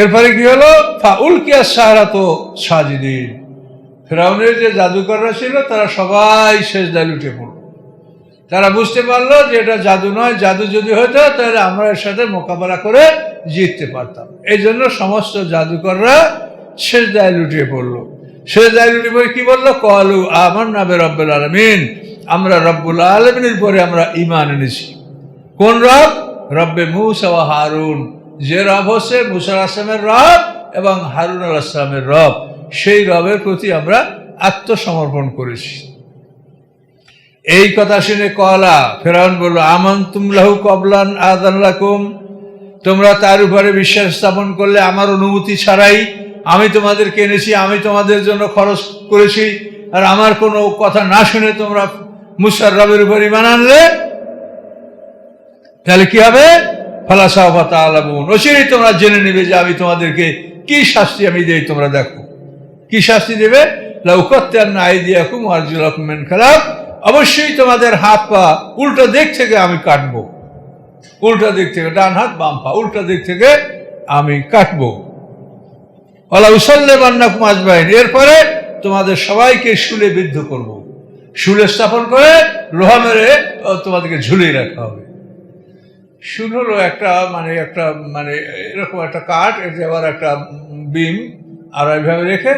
এরপরে কি হলো? ফাউল কিয়া সাহারা তো সাজিদিন। ফেরাউনের যে জাদুকররা ছিল, তারা সবাই শেষ দায় লুটে পড়ল। তারা বুঝতে পারল যে এটা জাদু নয়, জাদু যদি হতো, তাহলে আমরা এর সাথে মোকাবেলা করে জিততে পারতাম। এই জন্য সমস্ত জাদুকররা শেষ দায় লুটিয়ে পড়ল। শেষ দায় লুটিয়ে পড়ে কি বলল? কলু আমার নামে রব্বুল আলমিন, আমরা রব্বুল আলমিনের পরে আমরা ইমান এনেছি। কোন রব? রব্বে মুসা হারুন। যে রব হচ্ছে মুসা আসলামের রব এবং হারুন আল আসলামের রব, সেই রবের প্রতি আমরা আত্মসমর্পণ করেছি। এই কথা শুনে কলা, ফেরাউন বলল আমান তুমলাহু কবলান আদাল্লাকুম তোমরা তার উপরে বিশ্বাস স্থাপন করলে আমার অনুমতি ছাড়াই আমি তোমাদেরকে এনেছি, আমি তোমাদের জন্য খরচ করেছি। আর আমার কোনো কথা না শুনে তোমরা মুসার রবের উপর ইমান আনলে তাহলে কি হবে? ফালাসাহা আলামুন অচিরেই তোমরা জেনে নেবে যে আমি তোমাদেরকে কি শাস্তি আমি দেই, তোমরা দেখো। কি শাস্তি দেবে? লৌকত্যান আই দিয়া মেন খারাপ অবশ্যই তোমাদের হাত পা উল্টো দিক থেকে আমি কাটবো। উল্টা দিক থেকে ডান হাত, বাম পা, উল্টা দিক থেকে আমি কাটবো। ওলা উসল্লে বান্না কুমাজ বাহিনী এরপরে তোমাদের সবাইকে শুলে বিদ্ধ করব। শুলে স্থাপন করে লোহা মেরে তোমাদেরকে ঝুলিয়ে রাখা হবে। শুল হলো একটা মানে একটা মানে এরকম একটা কাঠ আবার একটা বিম, আর এইভাবে রেখে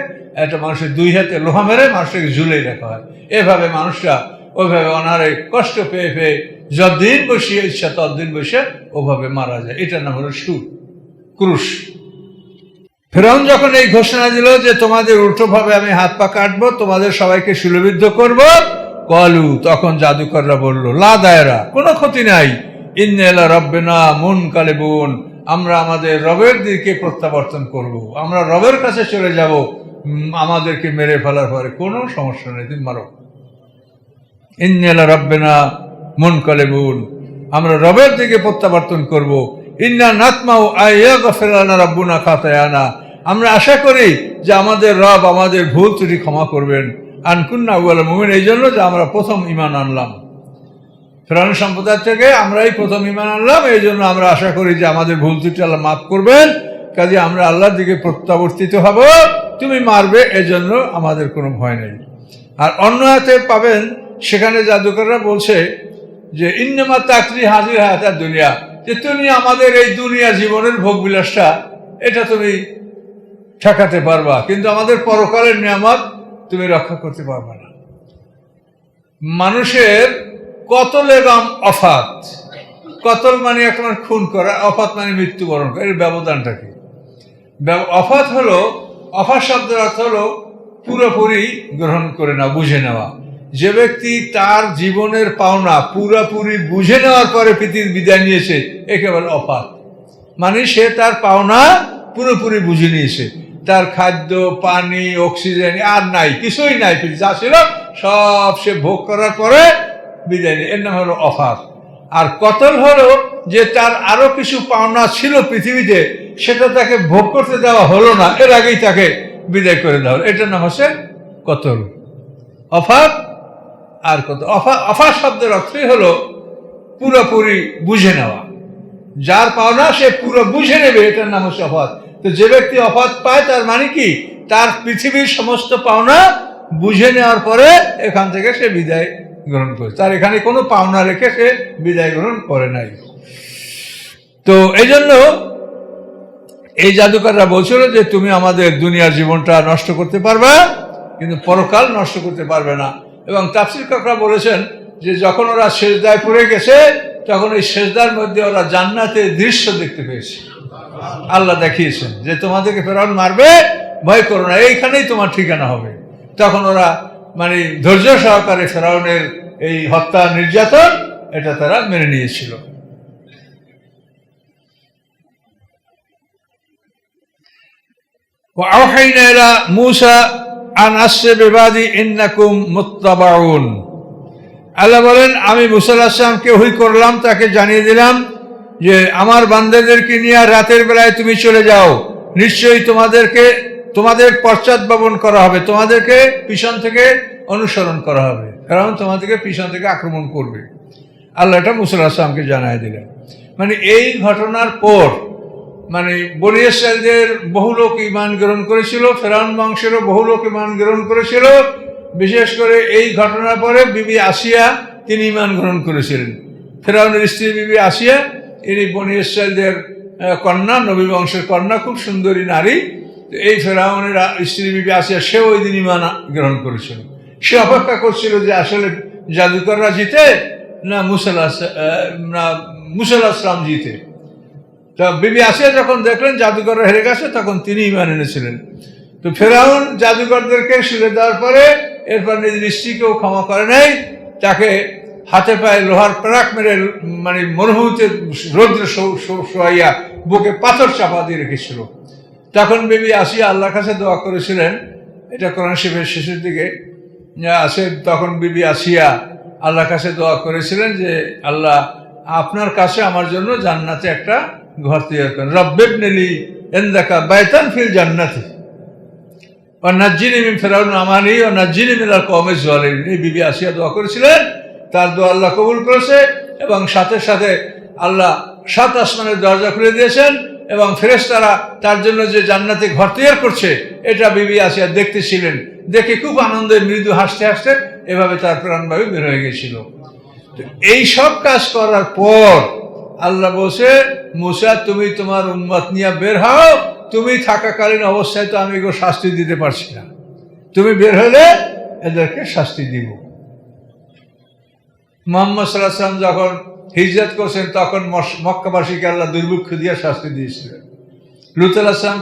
একটা মানুষের দুই হাতে লোহা মেরে মানুষটাকে ঝুলিয়ে রাখা হয়। এভাবে মানুষটা ওইভাবে অনারে কষ্ট পেয়ে পেয়ে যতদিন বসিয়ে, ইচ্ছা ততদিন বসে ওভাবে মারা যায়। এটার নাম হলো সুর, ক্রুশ। ফেরাউন যখন এই ঘোষণা দিল যে তোমাদের উল্টোভাবে আমি হাত পা কাটবো, তোমাদের সবাইকে সুলবিদ্ধ করব, কলু, তখন জাদুকররা বলল, লা দায়রা, কোনো ক্ষতি নাই। ইন্নেলা রব্বেনা মুন কালেবুন আমরা আমাদের রবের দিকে প্রত্যাবর্তন করব। আমরা রবের কাছে চলে যাব। আমাদেরকে মেরে ফেলার পরে কোনো সমস্যা নেই, তুমি মারো। ইন্নেলা রব্বেনা মুন কালেবুন আমরা রবের দিকে প্রত্যাবর্তন করব। ইন্না নাতমাও আয়া গফেরানা রব্বুনা খাতায়ানা। আমরা আশা করি যে আমাদের রব আমাদের ভুল ত্রুটি ক্ষমা করবেন। আনকুন্না আউ্লা মুমিন এই জন্য যে আমরা প্রথম ইমান আনলাম। ফেরান সম্প্রদায় থেকে আমরাই প্রথম ইমান আনলাম। এই জন্য আমরা আশা করি যে আমাদের ভুল ত্রুটি আল্লাহ মাফ করবেন। কাজে আমরা আল্লাহর দিকে প্রত্যাবর্তিত হব। তুমি মারবে, এজন্য আমাদের কোনো ভয় নেই। আর অন্য হাতে পাবেন, সেখানে জাদুকররা বলছে যে, ইন্নামা তাকরি হাজির হায়াতার দুনিয়া। যে, তুমি আমাদের এই দুনিয়া জীবনের ভোগ বিলাসটা এটা তুমি ঠেকাতে পারবা। কিন্তু আমাদের পরকালের নিয়ামত তুমি রক্ষা করতে পারবা না। মানুষের কতল এবং অফাত। কতল মানে এখন খুন করা, অফাত মানে মৃত্যুবরণ করা, এর ব্যবধানটা কি? অফাত হলো, অফাত শব্দের অর্থ হলো পুরোপুরি গ্রহণ করে না বুঝে নেওয়া। যে ব্যক্তি তার জীবনের পাওনা পুরোপুরি বুঝে নেওয়ার পরে পৃথিবীর বিদায় নিয়েছে একেবারে অফাত। মানে সে তার পাওনা পুরোপুরি বুঝে নিয়েছে। তার খাদ্য, পানি, অক্সিজেন, আর নাই, কিছুই নাই, যা ছিল সব সে ভোগ করার পরে বিদায় এর নাম হলো অফার। আর কতল হলো যে তার আরও কিছু পাওনা ছিল পৃথিবীতে, সেটা তাকে ভোগ করতে দেওয়া হলো না। এর আগেই তাকে বিদায় করে দেওয়া হলো। এটার নাম হচ্ছে কতল। অফার আর কত অফা অফা শব্দের অর্থই হলো পুরোপুরি বুঝে নেওয়া। যার পাওনা সে পুরো বুঝে নেবে, এটার নাম হচ্ছে অফাত তো যে ব্যক্তি অফাত পায়, তার মানে কি? তার পৃথিবীর সমস্ত পাওনা বুঝে নেওয়ার পরে এখান থেকে সে বিদায় গ্রহণ করে তার এখানে কোনো পাওনা রেখে সে বিদায় গ্রহণ করে নাই। তো এই জন্য এই জাদুকররা বলছিল যে, তুমি আমাদের দুনিয়ার জীবনটা নষ্ট করতে পারবে, কিন্তু পরকাল নষ্ট করতে পারবে না। এবং তাফসির কাকরা বলেছেন যে, যখন ওরা শেষদায় পড়ে গেছে, তখন ওই শেষদার মধ্যে ওরা জান্নাতের দৃশ্য দেখতে পেয়েছে। আল্লাহ দেখিয়েছেন যে, তোমাদেরকে ফেরাউন মারবে, ভয় করো না, এইখানেই তোমার ঠিকানা হবে। তখন ওরা মানে ধৈর্য সহকারে ফেরাউনের এই হত্যা নির্যাতন এটা তারা মেনে নিয়েছিল وأوحينا إلى موسى أن أسر بعبادي إنكم متبعون আল্লাহ বলেন আমি মুসা আসলামকে হুই করলাম তাকে জানিয়ে দিলাম যে আমার বান্দাদেরকে নিয়ে রাতের বেলায় তুমি চলে যাও নিশ্চয়ই তোমাদেরকে তোমাদের পশ্চাৎ করা হবে তোমাদেরকে পিছন থেকে অনুসরণ করা হবে। কারণ তোমাদেরকে পিছন থেকে আক্রমণ করবে। আল্লাহ এটা মুসা আসলামকে জানাই দিলেন। মানে এই ঘটনার পর মানে বনি ইসরায়েলদের বহু লোক ইমান গ্রহণ করেছিল, ফেরাউন বংশেরও বহু লোক ইমান গ্রহণ করেছিল। বিশেষ করে এই ঘটনার পরে বিবি আসিয়া তিনি ইমান গ্রহণ করেছিলেন। ফেরাউনের স্ত্রী বিবি আসিয়া, ইনি বনি ইসরায়েলদের কন্যা, নবী বংশের কন্যা, খুব সুন্দরী নারী। এই ফেরাউনের স্ত্রী বিবি আসিয়া, সেও ওই দিন ইমান গ্রহণ করেছিল। সে অপেক্ষা করছিল যে আসলে জাদুকররা জিতে না মুসাল্লা না মুসাল্লাহ জিতে। তা বিবি আসিয়া যখন দেখলেন জাদুকররা হেরে গেছে, তখন তিনি ইমান এনেছিলেন। তো ফেরাউন জাদুকরদেরকে শুলে দেওয়ার পরে এরপর নিজের স্ত্রীকেও ক্ষমা করে নাই। তাকে হাতে পায়ে লোহার প্রাক মেরে মানে মরুভূমিতে রৌদ্র শোয়াইয়া বুকে পাথর চাপা দিয়ে রেখেছিল। তখন বেবি আসিয়া আল্লাহর কাছে দোয়া করেছিলেন। এটা কোরআন শিবের শেষের দিকে। আছে তখন বিবি আসিয়া আল্লাহর কাছে দোয়া করেছিলেন যে, আল্লাহ, আপনার কাছে আমার জন্য জান্নাতে একটা ঘর তৈরি করেন। রব্বেব নেলি এন্দাকা বাইতান ফিল জান্নাতে। ও নাজ্জিনি মিন ফেরাউন, আমানি ও নাজ্জিনি মিনাল কমে জলেন এই বিবি আসিয়া দোয়া করেছিলেন। তার দোয়া আল্লাহ কবুল করেছে এবং সাথে সাথে আল্লাহ সাত আসমানের দরজা খুলে দিয়েছেন এবং ফেরেশতারা তার জন্য যে জান্নাতে ঘর তৈরি করছে, এটা বিবি আসিয়া দেখতেছিলেন। দেখে খুব আনন্দে মৃদু হাসতে হাসতে এভাবে তার প্রাণবায়ু বের হয়ে গেছিল। এই সব কাজ করার পর আল্লাহ বলছে, মুসা, তুমি তোমার উন্মত নিয়ে বের হও। তুমি থাকাকালীন অবস্থায় তো আমি এগুলো শাস্তি দিতে পারছি না। তুমি বের হলে এদেরকে শাস্তি দিব। মোহাম্মদ সাল্লাহ সাল্লাম যখন হিজরত করছেন, তখন মক্কাবাসীকে আল্লাহ দুর্ভিক্ষ দিয়ে শাস্তি দিয়েছিলেন। লুত আসলাম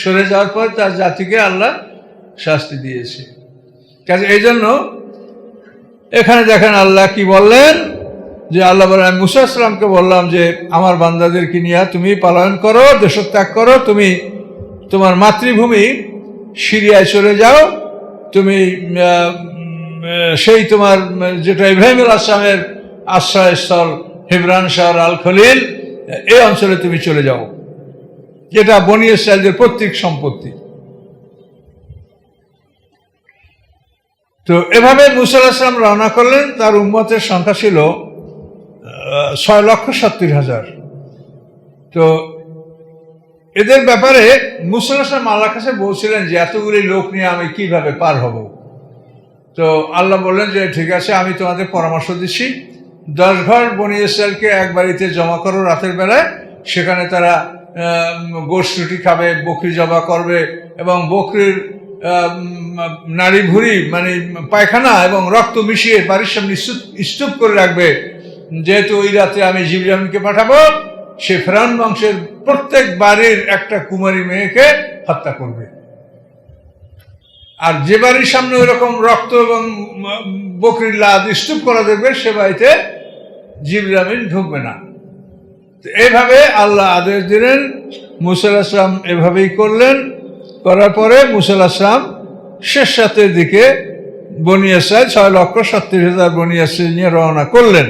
সরে যাওয়ার পর তার জাতিকে আল্লাহ শাস্তি দিয়েছে। কাজে এই জন্য এখানে দেখেন আল্লাহ কি বললেন? যে আল্লাহ বলেন মুসা ইসলামকে বললাম যে, আমার বান্দাদেরকে নিয়ে তুমি পালন করো, দেশত্যাগ করো, তুমি তোমার মাতৃভূমি সিরিয়ায় চলে যাও, তুমি সেই তোমার, যেটা ইব্রাহিমুল আসলামের আশ্রয়স্থল হিবরান শহর আল খলিল এই অঞ্চলে তুমি চলে যাও। যেটা বনি ইসরায়েলদের প্রত্যেক সম্পত্তি। তো এভাবে মুসাল আসলাম রওনা করলেন, তার উম্মতের সংখ্যা ছিল ছয় লক্ষ সত্তর হাজার। তো এদের ব্যাপারে মুসাল আসলাম আল্লাহর কাছে বলছিলেন যে, এতগুলি লোক নিয়ে আমি কীভাবে পার হব? তো আল্লাহ বললেন যে, ঠিক আছে, আমি তোমাদের পরামর্শ দিচ্ছি। দশ ঘর বনি ইসরায়েলকে এক বাড়িতে জমা করো রাতের বেলায়। সেখানে তারা গোশ রুটি খাবে, বকরি জবা করবে এবং বকরির নাড়ি ভুড়ি মানে পায়খানা এবং রক্ত মিশিয়ে বাড়ির সামনে স্তূপ- করে রাখবে। যেহেতু ওই রাতে আমি জিবরামকে পাঠাবো, সে ফেরান বংশের প্রত্যেক বাড়ির একটা কুমারী মেয়েকে হত্যা করবে। আর যে বাড়ির সামনে ওই রকম রক্ত এবং বকরির লাদ স্তূপ করা দেখবে, সে বাড়িতে জিবরামিন ঢুকবে না। তো এইভাবে আল্লাহ আদেশ দিলেন মুসাল এভাবেই করলেন। করার পরে মুসাল আসলাম শেষ সাতের দিকে বনিয়াসায় ছয় লক্ষ সত্তর হাজার বনিয়াসায় নিয়ে রওনা করলেন।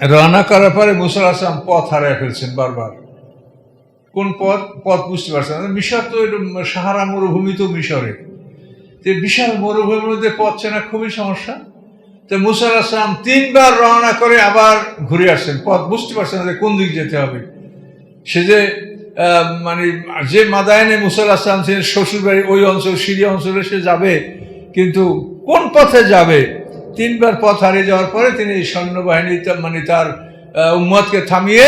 রওনা করার পরে মুসাল আসলাম পথ হারায় ফেলছেন বারবার। কোন পথ? পথ বুঝতে পারছেন। মিশর তো সাহারা মরুভূমি তো মিশরে। তো বিশাল মরুভূমির মধ্যে পথ চেনা খুবই সমস্যা। তো মুসাল আসলাম তিনবার রওনা করে আবার ঘুরে আসছেন পথ বুঝতে পারছেন যে কোন দিক যেতে হবে। সে যে মানে যে মাদায়নে মুসাল আসলাম ছিলেন শ্বশুর বাড়ি ওই অঞ্চল সিরিয়া অঞ্চলে সে যাবে কিন্তু কোন পথে যাবে? তিনবার পথ হারিয়ে যাওয়ার পরে তিনি সৈন্যবাহিনী মানে তার আহ, উম্মতকে থামিয়ে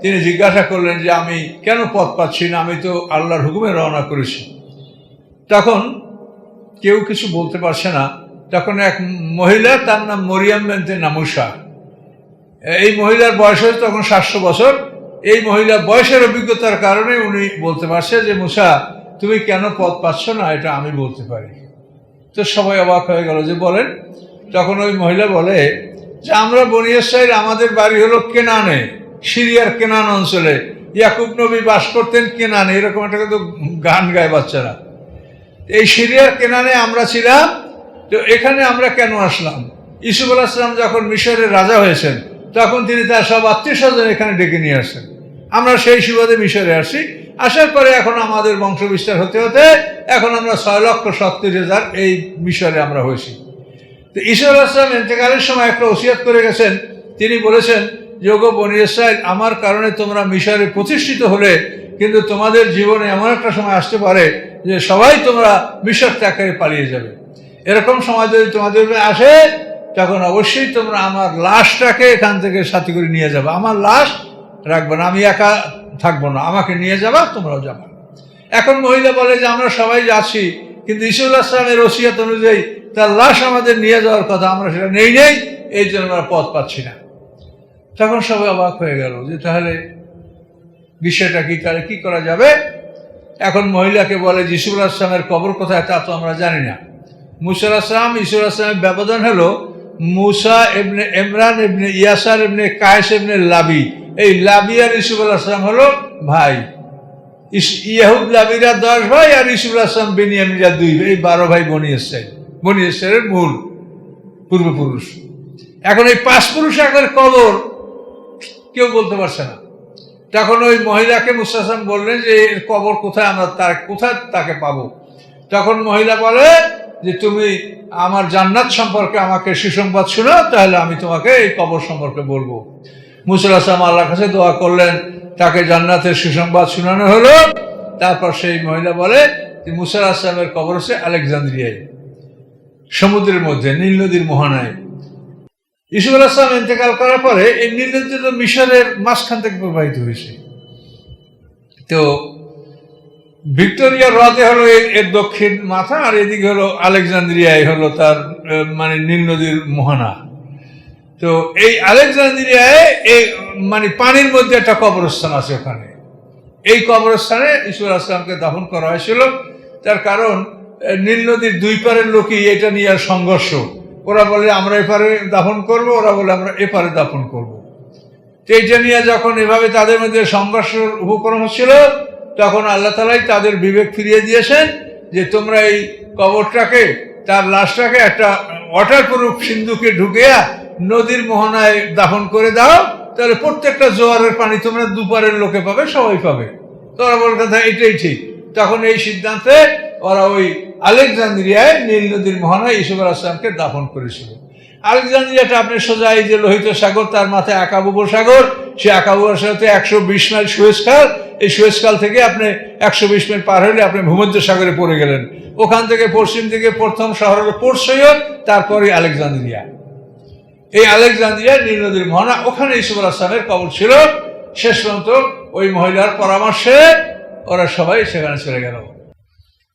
তিনি জিজ্ঞাসা করলেন যে আমি কেন পথ পাচ্ছি না? আমি তো আল্লাহর হুকুমে রওনা করেছি। তখন কেউ কিছু বলতে পারছে না। তখন এক মহিলা তার নাম মরিয়াম বেনতে নামুসা। এই মহিলার বয়স হয়েছে তখন সাতশো বছর। এই মহিলা বয়সের অভিজ্ঞতার কারণে উনি বলতে পারছে যে, মুসা, তুমি কেন পথ পাচ্ছ না? এটা আমি বলতে পারি। তো সবাই অবাক হয়ে গেল যে, বলেন। তখন ওই মহিলা বলে, যে, আমরা বনিয়াসাইর আমাদের বাড়ি হলো কেনানে, সিরিয়ার কেনান অঞ্চলে। ইয়াকুব নবী বাস করতেন কেনানে। এরকম একটা কিন্তু গান গায় বাচ্চারা। এই সিরিয়ার কেনানে আমরা ছিলাম, তো এখানে আমরা কেন আসলাম? ইসুফ আলাহিসাম যখন মিশরের রাজা হয়েছেন তখন তিনি তার সব আত্মীয় স্বজন এখানে ডেকে নিয়ে আসেন। আমরা সেই সুবাদে মিশরে আসি। আসার পরে এখন আমাদের বংশ বিস্তার হতে হতে এখন আমরা ছয় লক্ষ সত্তর হাজার এই মিশরে আমরা হয়েছি। তো ঈশ্বর আসলাম এতেকালের সময় একটা ওসিয়াত করে গেছেন। তিনি বলেছেন যোগ বনিয়েসাইল আমার কারণে তোমরা মিশরে প্রতিষ্ঠিত হলে, কিন্তু তোমাদের জীবনে এমন একটা সময় আসতে পারে যে সবাই তোমরা মিশর ত্যাগ পালিয়ে যাবে। এরকম সময় যদি তোমাদের আসে তখন অবশ্যই তোমরা আমার লাশটাকে এখান থেকে সাথে করে নিয়ে যাবে। আমার লাশ রাখবে না, আমি একা থাকব না, আমাকে নিয়ে যাবা, তোমরাও যাবা। এখন মহিলা বলে যে, আমরা সবাই যাচ্ছি, কিন্তু ইসুল্লাহ আসলামের ওসিয়াত অনুযায়ী তার লাশ আমাদের নিয়ে যাওয়ার কথা আমরা সেটা নেই নেই, এই জন্য আমরা পথ পাচ্ছি না। তখন সবাই অবাক হয়ে গেল যে, তাহলে বিষয়টা কি তাহলে কি করা যাবে? এখন মহিলাকে বলে, যে ইসুল আসলামের কবর কোথায় তা তো আমরা জানি না। মুসার আসলাম ইসুল আসলামের ব্যবধান হলো মুসা এমনি ইমরান এমনি ইয়াসার এমনি কায়েস এমনি লাবি। এই লাবি আর ইসুফ আসলাম হলো ভাই। ইয়াহুদ লাবিরা দশ ভাই আর ইসুফ আসলাম বেনিয়ামিরা দুই এই বারো ভাই বনি এসছেন বনি এসছেনের মূল পূর্বপুরুষ। এখন এই পাঁচ পুরুষ একবার কবর কেউ বলতে পারছে না। তখন ওই মহিলাকে মুস্তাসাম বললেন যে, এর কবর কোথায়? আমরা তার কোথায় তাকে পাবো? তখন মহিলা বলে যে তুমি আমার জান্নাত সম্পর্কে আমাকে সুসংবাদ শোনো, তাহলে আমি তোমাকে এই কবর সম্পর্কে বলব। মুসুল আসলাম আল্লাহর কাছে দোয়া করলেন, তাকে জান্নাতের সুসংবাদ শোনানো হলো। তারপর সেই মহিলা বলে যে মুসাল আসলামের কবর হচ্ছে আলেকজান্দ্রিয়ায়, সমুদ্রের মধ্যে, নীল নদীর মোহনায়। ইসুফ আসলাম ইন্তেকাল করার পরে এই নীল নদী মিশরের মাঝখান থেকে প্রবাহিত হয়েছে। তো ভিক্টোরিয়া হ্রদে হলো এর- দক্ষিণ মাথা, আর এদিকে হলো আলেকজান্দ্রিয়ায় হলো তার মানে নীল নদীর মোহনা। তো এই আলেকজান্দ্রিয়ায় এই মানে পানির মধ্যে একটা কবরস্থান আছে ওখানে। এই কবরস্থানে ঈশ্বর আসলামকে দাফন করা হয়েছিল। তার কারণ নীল নদীর দুই পারের লোকই এটা নিয়ে আর সংঘর্ষ। ওরা বলে, আমরা এপারে দাফন করব, ওরা বলে, আমরা এপারে দাফন করব। তো এইটা নিয়ে যখন এভাবে তাদের মধ্যে সংঘর্ষ উপক্রম হচ্ছিল তখন আল্লাহ তালাই তাদের বিবেক ফিরিয়ে দিয়েছেন যে তোমরা এই কবরটাকে, তার লাশটাকে একটা ওয়াটার প্রুফ সিন্ধুকে ঢুকিয়া নদীর মোহনায় দাফন করে দাও, তাহলে প্রত্যেকটা জোয়ারের পানি তোমরা দুপারের লোকে পাবে, সবাই পাবে। তো ওরা বলে কথা, এটাই ঠিক। তখন এই সিদ্ধান্তে ওরা ওই আলেকজান্দ্রিয়ায় নীল নদীর মোহনায় ইসুফ আসলামকে দাফন করেছিল। আলেকজান্দ্রিয়াটা আপনি সোজা এই যে লোহিত সাগর, তার মাথায় আকাবু সাগর, সে আকাবু সাগরতে একশো বিশ মাইল সুয়েজ খাল এই সুয়েজ খাল থেকে আপনি একশো বিশ মাইল পার হলে আপনি ভূমধ্য সাগরে পড়ে গেলেন। ওখান থেকে পশ্চিম দিকে প্রথম শহর হলো পোর্ট সৈয়দ, তারপরে আলেকজান্দ্রিয়া। এই আলেকজান্দ্রিয়া, নীল নদীর মোহনা, ওখানে ইসুফ আসলামের কবর ছিল। শেষ পর্যন্ত ওই মহিলার পরামর্শে ওরা সবাই সেখানে চলে গেল।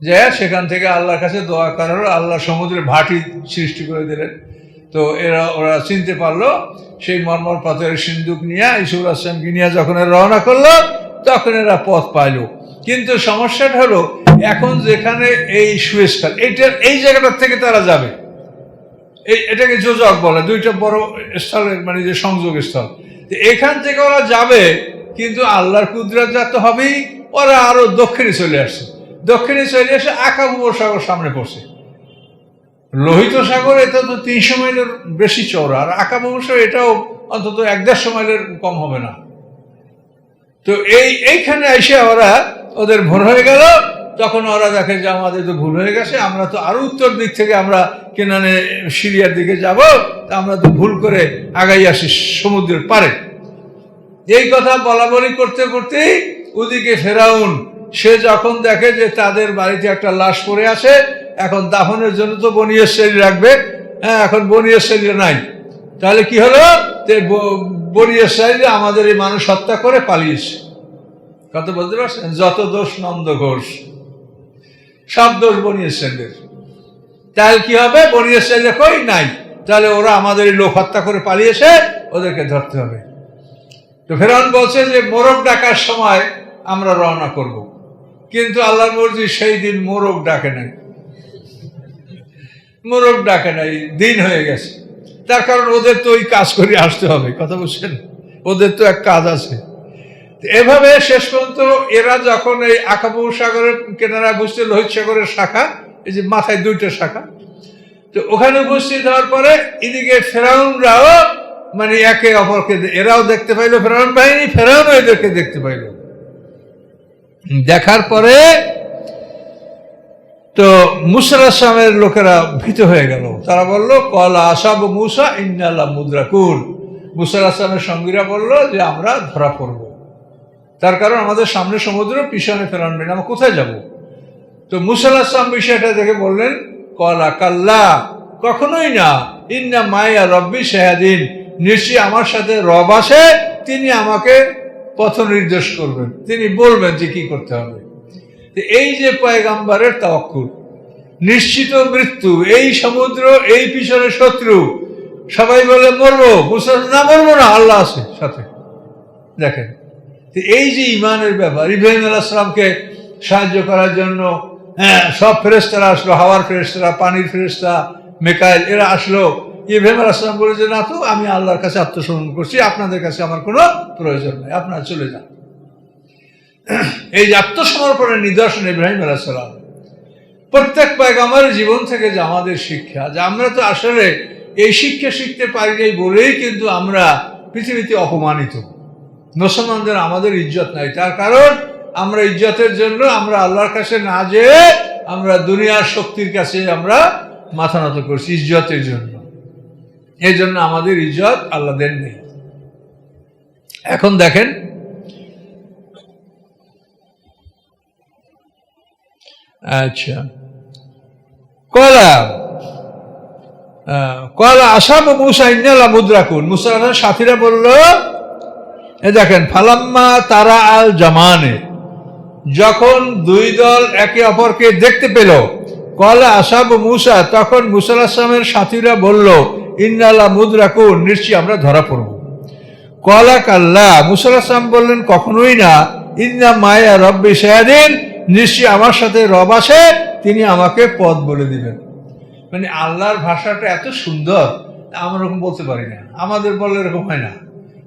যে সেখান থেকে আল্লাহর কাছে দোয়া করার, আল্লাহ সমুদ্রের ভাটি সৃষ্টি করে দিলেন। তো এরা, ওরা চিনতে পারল, সেই মর্মর পাথরের সিন্দুক নিয়ে ইসুর আসলামকে নিয়ে যখন রওনা করল, তখন এরা পথ পাইল। কিন্তু সমস্যাটা হলো, এখন যেখানে এই সুয়েসখাল এইটার এই জায়গাটার থেকে তারা যাবে। এই, এটাকে যোজক বলে, দুইটা বড় স্থলের মানে যে সংযোগ স্থল। এখান থেকে ওরা যাবে, কিন্তু আল্লাহর কুদরত যা তো হবেই, ওরা আরও দক্ষিণে চলে আসছে। দক্ষিণে চলে এসে আকাবু সাগর সামনে পড়ছে। লোহিত সাগর এটা তো তিনশো মাইলের বেশি চওড়া, আর আঁকা আকাবু এটাও অন্তত এক দেড়শো মাইলের কম হবে না। তো এই, এইখানে এসে ওরা ওদের ভোর হয়ে গেল, তখন ওরা দেখে যে আমাদের তো ভুল হয়ে গেছে, আমরা তো আরও উত্তর দিক থেকে আমরা কেনানে সিরিয়ার দিকে যাব, তা আমরা তো ভুল করে আগাই আসি সমুদ্রের পারে এই কথা বলা বলি করতে করতেই ওদিকে ফেরাউন, সে যখন দেখে যে তাদের বাড়িতে একটা লাশ পড়ে আছে এখন দাফনের জন্য তো বনিয়ের শরীর রাখবে। হ্যাঁ এখন বনিয়ের শরীর নাই। তাহলে কি হলো? বনিয়ের শরীরে আমাদের এই মানুষ হত্যা করে পালিয়েছে। কত বলতে পারছেন? যত দোষ নন্দ ঘোষ, সব দোষ বনিয়ের শরীরের। তাহলে কি হবে? বনিয়ের শরীরে কই নাই? তাহলে ওরা আমাদের এই লোক হত্যা করে পালিয়েছে, ওদেরকে ধরতে হবে। তো ফেরান বলছে যে, মোরগ ডাকার সময় আমরা রওনা করব। কিন্তু আল্লাহর মর্জি সেই দিন মোরগ ডাকে নাই। মোরগ ডাকে নাই দিন হয়ে গেছে। তার কারণ ওদের তো ওই কাজ করে আসতে হবে, কথা বলছেন ওদের তো এক কাজ আছে। এভাবে শেষ পর্যন্ত এরা যখন এই আকাবু সাগরের কেনারা বুঝতে লোহিত সাগরের শাখা, এই যে মাথায় দুইটা শাখা, তো ওখানে উপস্থিত হওয়ার পরে এদিকে ফেরাউনরাও মানে একে অপরকে এরাও দেখতে পাইলো, ফেরাউন বাহিনী, ফেরাউনও এদেরকে দেখতে পাইলো। দেখার পরে তো মুসার আসলামের লোকেরা ভীত হয়ে গেল। তারা বলল, কল আসাব মুসা, ইন্নাল্লাহ মুদ্রাকুল আসলামের সঙ্গীরা বলল যে, আমরা ধরা পড়ব। তার কারণ আমাদের সামনে সমুদ্র, পিছনে ফেরানবেন আমরা কোথায় যাব? তো মুসাল আসলাম বিষয়টা দেখে বললেন, কলা কাল্লা, কখনোই না। ইন্না মায়া রব্বি শাহাদিন নিশ্চয়ই আমার সাথে রব আছে, তিনি আমাকে পথ নির্দেশ করবেন। তিনি বলবেন যে কি করতে হবে। এই যে পয়গাম্বারের তাওয়াক্কুল, নিশ্চিত মৃত্যু, এই সমুদ্র, এই পিছনে শত্রু, সবাই বলে মরবো না মরবো না, আল্লাহ আছে সাথে। দেখেন এই যে ইমানের ব্যাপার, ইব্রাহিম আলাহিসামকে সাহায্য করার জন্য হ্যাঁ সব ফেরেস্তারা আসলো, হাওয়ার ফেরেস্তারা পানির ফেরেস্তা মেকাইল, এরা আসলো। ইব্রাহিম আলাহিসাম বলে যে, না তো, আমি আল্লাহর কাছে আত্মসমর্পণ করছি, আপনাদের কাছে আমার কোনো প্রয়োজন নেই, আপনারা চলে যান। এই আত্মসমর্পণের নিদর্শন ইব্রাহিম আলাহিসাল্লাম প্রত্যেক পায়গামার জীবন থেকে যে আমাদের শিক্ষা, যে আমরা তো আসলে এই শিক্ষা শিখতে পারি নাই বলেই কিন্তু আমরা পৃথিবীতে অপমানিত। মুসলমানদের আমাদের ইজ্জত নাই, তার কারণ আমরা ইজ্জতের জন্য আমরা আল্লাহর কাছে না যেয়ে আমরা দুনিয়ার শক্তির কাছে আমরা মাথা নত করছি ইজ্জতের জন্য। এই জন্য আমাদের ইজ্জত আল্লাহ দেন নেই এখন দেখেন আচ্ছা। কলা। কলা আসাম মুসা ইন্নালা মুদ্রাকুন। মুসা সাথীরা বলল দেখেন, ফালাম্মা তারা আল জামানে। যখন দুই দল একে অপরকে দেখতে পেল, কলা আসাব মুসা, তখন মুসাল আসলামের সাথীরা বলল, ইন্নালা মুদ্রাকুন। নিশ্চয়ই আমরা ধরা পড়ব। কলা কাল্লা। আসলাম বললেন, কখনোই না। ইন্না মায়া রব্বি সায়াদিন নিশ্চয়ই আমার সাথে রব আছে, তিনি আমাকে পথ বলে দিবেন। মানে আল্লাহর ভাষাটা এত সুন্দর, আমরা এরকম বলতে পারি না। আমাদের বলে এরকম হয় না।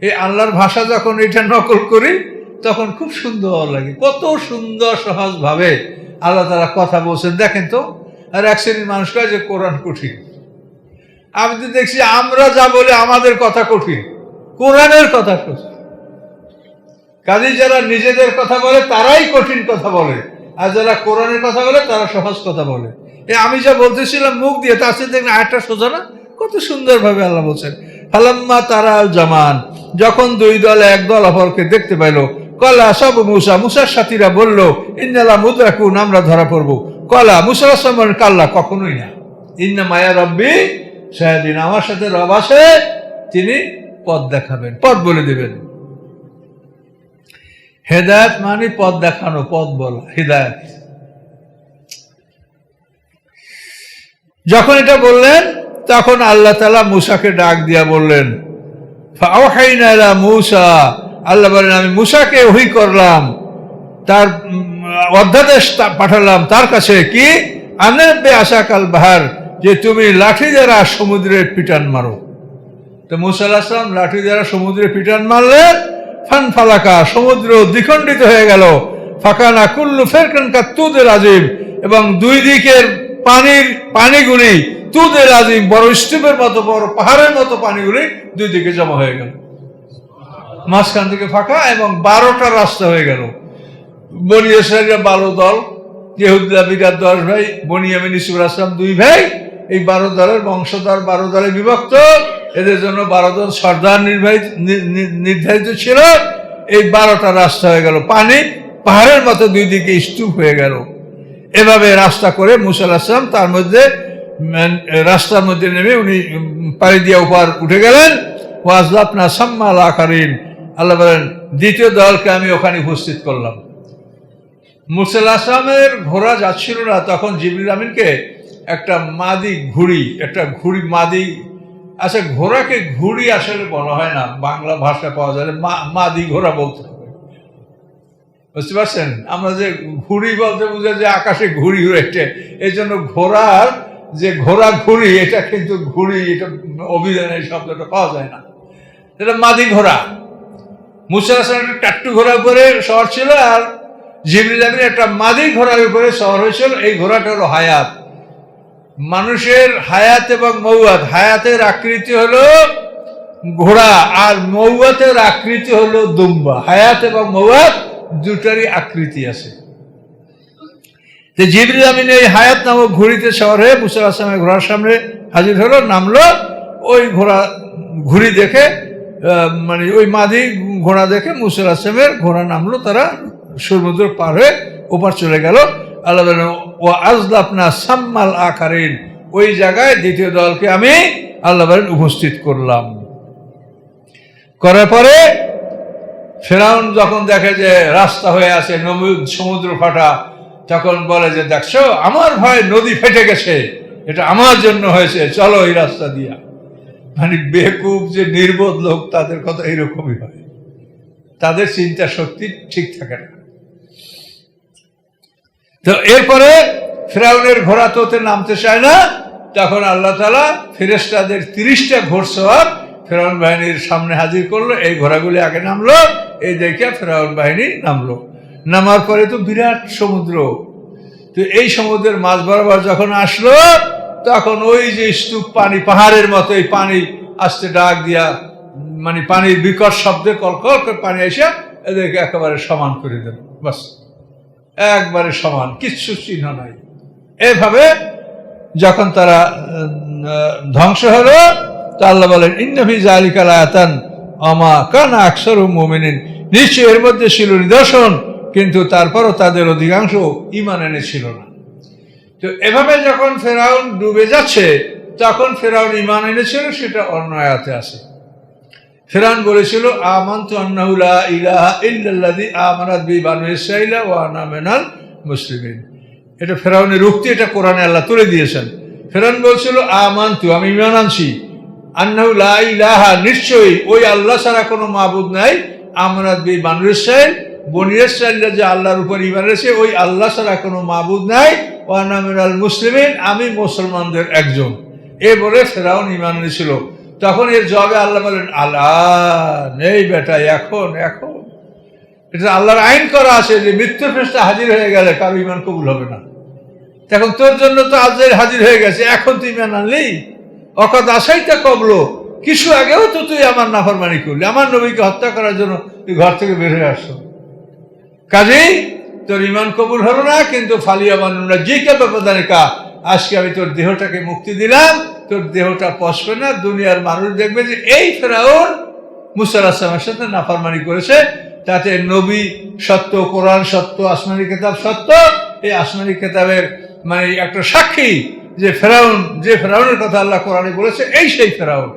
এই আল্লাহর ভাষা যখন এটা নকল করি, তখন খুব সুন্দর লাগে। কত সুন্দর সহজ ভাবে আল্লাহ তারা কথা বলছেন। দেখেন তো, আর এক শ্রেণির মানুষ কয় যে, কোরআন কঠিন। আমি তো দেখছি, আমরা যা বলে, আমাদের কথা কঠিন। কোরআনের কথা কঠিন। কাজে যারা নিজেদের কথা বলে, তারাই কঠিন কথা বলে। আর যারা কোরআনের কথা বলে, তারা সহজ কথা বলে। এ, আমি যা বলতেছিলাম মুখ দিয়ে তার সাথে দেখলেন আরেকটা সোজা না? কত সুন্দরভাবে আল্লাহ বলছেন, ফালাম্মা তারা জামান। যখন দুই দল, এক দল অপরকে দেখতে পাইল, কলা সব মুসা। মুসার সাথীরা বলল, ইন্নালা মুদ্রাকুন, আমরা ধরা পড়ব। কলা মুসার আসলাম কাল্লা কখনোই না। ইন্না মায়া রব্বি সাহাদিন আমার সাথে রব আছে তিনি পথ দেখাবেন, পথ বলে দেবেন। হেদায়ত মানে পথ দেখানো, পথ বলা, হেদায়ত। যখন এটা বললেন, তখন আল্লাহ তালা মুসাকে ডাক দিয়া বললেন মুসা। আল্লাহ বলেন, আমি মুসাকে ওহি করলাম, তার অধ্যাদেশ পাঠালাম তার কাছে কি? আনেবে আশা কাল বাহার, যে তুমি লাঠি দ্বারা সমুদ্রের পিটান মারো। তো মুসা আসলাম লাঠি দ্বারা সমুদ্রে পিটান মারলেন ফান ফালাকা সমুদ্র দ্বিখণ্ডিত হয়ে গেল। ফাঁকানা কুল্লু ফেরকান কাতুদের আজিম এবং দুই দিকের পানির পানিগুলি তুদের আজিম, বড় স্তূপের মতো, বড় পাহাড়ের মতো পানিগুলি দুই দিকে জমা হয়ে গেল। মাঝখান থেকে ফাঁকা এবং বারোটা রাস্তা হয়ে গেল। বনিয়া বারো দল ইহুদ্দা বিরাট দশ ভাই বনিয়ামিন ইসুর আসলাম দুই ভাই, এই বারো দলের বংশধর, বারো দলে বিভক্ত। এদের জন্য বারো দল সর্দার নির্বাহিত নির্ধারিত ছিল। এই বারোটা রাস্তা হয়ে গেল। পানি পাহাড়ের মতো দুই দিকে স্তূপ হয়ে গেল। এভাবে রাস্তা করে মুসাল আসলাম তার মধ্যে রাস্তার মধ্যে নেমে উনি পাড়ি দিয়ে উপর উঠে গেলেন। ওয়াজলাপনা সাম্মাল আকারিন আল্লাহ বলেন, দ্বিতীয় দলকে আমি ওখানে উপস্থিত করলাম। মুসাল আসলামের ঘোড়া যাচ্ছিল না, তখন জিবরুল আমিনকে একটা মাদি ঘুড়ি, একটা ঘুড়ি মাদি আচ্ছা ঘোড়াকে ঘুড়ি আসলে বলা হয় না, বাংলা ভাষা পাওয়া যায় মাদি ঘোড়া বলতে হবে। বুঝতে পারছেন? আমরা যে ঘুড়ি বলতে বুঝে, যে আকাশে ঘুড়ি উড়েছে এই জন্য ঘোড়ার যে ঘোড়া ঘুড়ি, এটা কিন্তু ঘুড়ি, এটা অভিধানে এই শব্দটা পাওয়া যায় না। এটা মাদি ঘোড়া। মুসা টাট্টু ঘোড়ার উপরে শহর ছিল, আর জিবরিল একটা মাদি ঘোড়ার উপরে শহর হয়েছিল, এই ঘোড়াটা হলো হায়াত। মানুষের হায়াত এবং মৌয়াত। হায়াতের আকৃতি হলো ঘোড়া আর মৌয়াতের আকৃতি হলো দুম্বা। হায়াত এবং মৌয়াত দুটারই আকৃতি আছে। যে জিবরিল আমিন এই হায়াত নামক ঘুড়িতে শহর হয়ে মুসাল আসলামের ঘোড়ার সামনে হাজির হলো, নামলো। ওই ঘোড়া, ঘুড়ি দেখে মানে ওই মাদি ঘোড়া দেখে মুসুল আসলামের ঘোড়া নামলো। তারা সমুদ্র পার হয়ে ওপার চলে গেল। আল্লাহ ওই জায়গায় দ্বিতীয় দলকে আমি, আল্লাহ উপস্থিত করলাম। করার পরে ফেরাউন যখন দেখে যে রাস্তা হয়ে আছে সমুদ্র ফাটা, তখন বলে যে, দেখছ, আমার ভয় নদী ফেটে গেছে। এটা আমার জন্য হয়েছে। চলো এই রাস্তা দিয়া। মানে বেকুব যে নির্বোধ লোক, তাদের কথা এরকমই হয়। তাদের চিন্তা শক্তি ঠিক থাকে না। তো এরপরে ফেরাউনের ঘোড়া তো ওতে নামতে চায় না, তখন আল্লাহ তালা ফেরেস্তাদের তিরিশটা ঘোড়সওয়ার ফেরাউন বাহিনীর সামনে হাজির করল, এই ঘোড়াগুলি আগে নামলো, এই দেখে ফেরাউন বাহিনী নামলো। নামার পরে তো বিরাট সমুদ্র। তো এই সমুদ্রের মাঝ বরাবর যখন আসলো, তখন ওই যে স্তূপ পানি, পাহাড়ের মতো এই পানি আসতে ডাক দিয়া মানে পানির বিকট শব্দে কলকল করে পানি এসে এদেরকে একেবারে সমান করে দেবে বাস। একবারে সমান, কিচ্ছু চিহ্ন নাই। এভাবে যখন তারা ধ্বংস হলো, তা আল্লাহ বলেন আমা কানা আকসর মোমিনিন। নিশ্চয় এর মধ্যে ছিল নিদর্শন, কিন্তু তারপরও তাদের অধিকাংশ ইমান এনেছিল না। তো এভাবে যখন ফেরাউন ডুবে যাচ্ছে, তখন ফেরাউন ইমান এনেছিল, সেটা অন্য আয়াতে আছে। ফেরাউন বলেছিল, আমান্তু আন্নাহুলা ইলাহা ইল্লাল্লাযী আমানাত বি বানু ইসরাঈলা ওয়া আনা মিনাল এটা ফেরাউনের উক্তি, এটা কোরআনে আল্লাহ তুলে দিয়েছেন। ফেরাউন বলছিল, আমান্তু, আমি ইমান আনছি। আন্নাহু লা ইলাহা, নিশ্চয়ই ওই আল্লাহ ছাড়া কোনো মাবুদ নাই। আমানাত বি বানু ইসরাঈল, বনি যে আল্লাহর উপর ইমান রয়েছে ওই আল্লাহ ছাড়া কোনো মাবুদ নাই। ওয়া আনা মিনাল মুসলিমিন, আমি মুসলমানদের একজন। এ বলে ফেরাউন ইমান এনেছিল। তখন এর জবাবে আল্লাহ বলেন আল্লাহ নেই বেটা, এখন এখন। এটা আল্লাহর আইন করা আছে যে মৃত্যুর ফেসটা হাজির হয়ে গেলে কারও ইমান কবুল হবে না। এখন তোর জন্য তো আজের হাজির হয়ে গেছে, এখন তুই ইমান আনলি? অকত আশাইটা কবলো, কিছু আগেও তো তুই আমার নাফরমানি করলি, আমার নবীকে হত্যা করার জন্য তুই ঘর থেকে বের হয়ে আসছো। কাজেই তোর ইমান কবুল হলো না, কিন্তু ফালিয়া মানুরা যে কে ব্যাপারে কা আজকে আমি তোর দেহটাকে মুক্তি দিলাম, তোর দেহটা পচবে না, দুনিয়ার মানুষ দেখবে যে এই ফেরাউন মুসার সাথে নাফরমানি করেছে, তাতে নবী সত্য, কোরআন সত্য, আসমানি কেতাব সত্য, এই আসমানি কেতাবের মানে একটা সাক্ষী যে ফেরাউন, যে ফেরাউনের কথা আল্লাহ কোরআনে বলেছে, এই সেই ফেরাউন।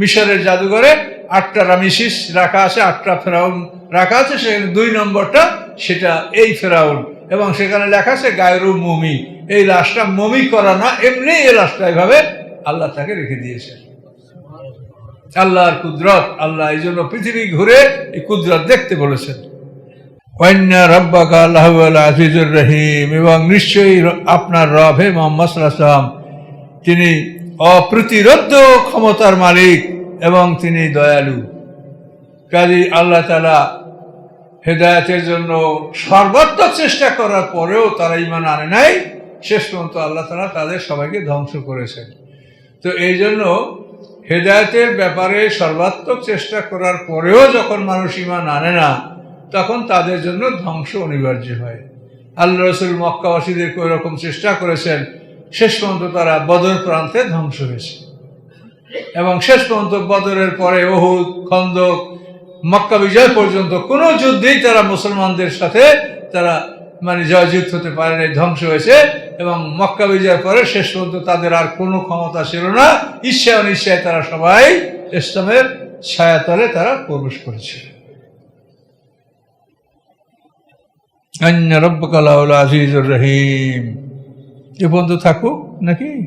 মিশরের জাদুঘরে আটটা রামিসিস রাখা আছে, আটটা ফেরাউন রাখা আছে, সেখানে দুই নম্বরটা, সেটা এই ফেরাউন। এবং সেখানে লেখা আছে, গায়রু মমি। এই লাশটা মমি করা না, এমনি এই লাশটা এভাবে আল্লাহ তাকে রেখে দিয়েছে আল্লাহর কুদরত, আল্লাহ এই জন্য পৃথিবী ঘুরে এই কুদরত দেখতে বলেছেন। অন্য রব্বাকা আল্লাহ আজিজুর রহিম। এবং নিশ্চয়ই আপনার রব হে মোহাম্মদ সাল্লাম তিনি অপ্রতিরোধ ক্ষমতার মালিক এবং তিনি দয়ালু। কাজী আল্লাহ তালা হেদায়তের জন্য সর্বাত্মক চেষ্টা করার পরেও তারা ইমান আনে নাই। শেষ পর্যন্ত আল্লাহ তালা তাদের সবাইকে ধ্বংস করেছেন। তো এই জন্য হেদায়তের ব্যাপারে সর্বাত্মক চেষ্টা করার পরেও যখন মানুষ ইমান আনে না, তখন তাদের জন্য ধ্বংস অনিবার্য হয়। আল্লাহ রসুল মক্কাবাসীদের ওই রকম চেষ্টা করেছেন, শেষ পর্যন্ত তারা বদর প্রান্তে ধ্বংস হয়েছে। এবং শেষ পর্যন্ত বদরের পরে ওহুদ, খন্দক মক্কা বিজয় পর্যন্ত কোনো যুদ্ধেই তারা মুসলমানদের সাথে তারা মানে জয়যুদ্ধ হতে পারে নাই, ধ্বংস হয়েছে এবং মক্কা বিজয়ের পরে শেষ পর্যন্ত তাদের আর কোনো ক্ষমতা ছিল না। ইচ্ছা অনিচ্ছায় তারা সবাই ইসলামের ছায়াতলে তারা প্রবেশ করেছে। অন্য রব্বকাল আজিজুর রহিম। এ বন্ধু থাকুক নাকি?